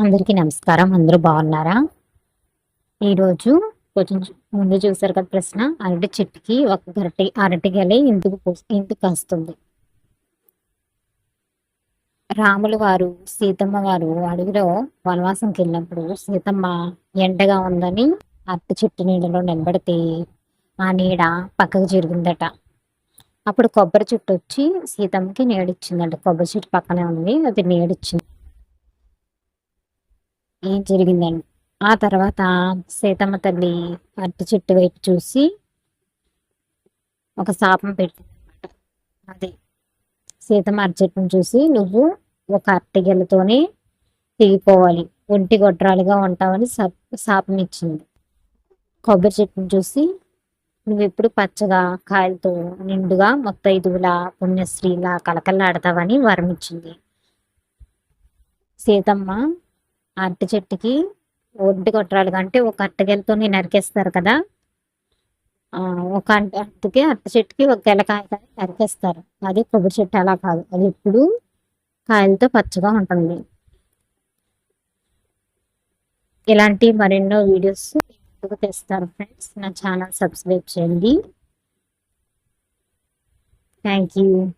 అందరికీ నమస్కారం. అందరూ బాగున్నారా? ఈరోజు కొంచెం ముందు చూసారు కదా ప్రశ్న. అరటి చెట్టుకి ఒక గరటి అరటి గలి ఎందుకు పూస్- ఎందుకు కాస్తుంది? రాములు వారు సీతమ్మ వారు అడవిలో వనవాసంకి వెళ్ళినప్పుడు సీతమ్మ ఎండగా ఉందని అరటి చెట్టు నీడలో నిలబడితే ఆ నీడ పక్కకు జరిగిందట అప్పుడు కొబ్బరి చెట్టు వచ్చి సీతమ్మకి నీడిచ్చిందంట. కొబ్బరి చెట్టు పక్కనే ఉంది అది నీడిచ్చింది. జరిగిందండి? ఆ తర్వాత సీతమ్మ తల్లి అరటి చెట్టు వైపు చూసి ఒక శాపం పెట్టిందనమాట అది సీతమ్మ అరటి చెట్టును చూసి నువ్వు ఒక అరటి గెలతోనే తెగిపోవాలి ఒంటి గొడ్రాలుగా ఉంటావని శాపం ఇచ్చింది. కొబ్బరి చెట్టును చూసి నువ్వు ఎప్పుడు పచ్చగా కాయలతో నిండుగా మొత్తైదువులా పుణ్యశ్రీలా కలకల్లాడతావని వరం ఇచ్చింది సీతమ్మ అరటి చెట్టుకి ఒడ్డు కొట్టరాలు అంటే ఒక అట్టగెలతో నరికేస్తారు కదా. ఒక అంట- అట్టుకి అరటి చెట్టుకి ఒక గెల కాయ కానీ నరికేస్తారు. అది కొబ్బరి చెట్టు అలా కాదు. అది ఎప్పుడు కాయలతో పచ్చగా ఉంటుంది. ఇలాంటి మరెన్నో వీడియోస్ తెస్తారు ఫ్రెండ్స్? నా ఛానల్ సబ్స్క్రైబ్ చేయండి. Thank you.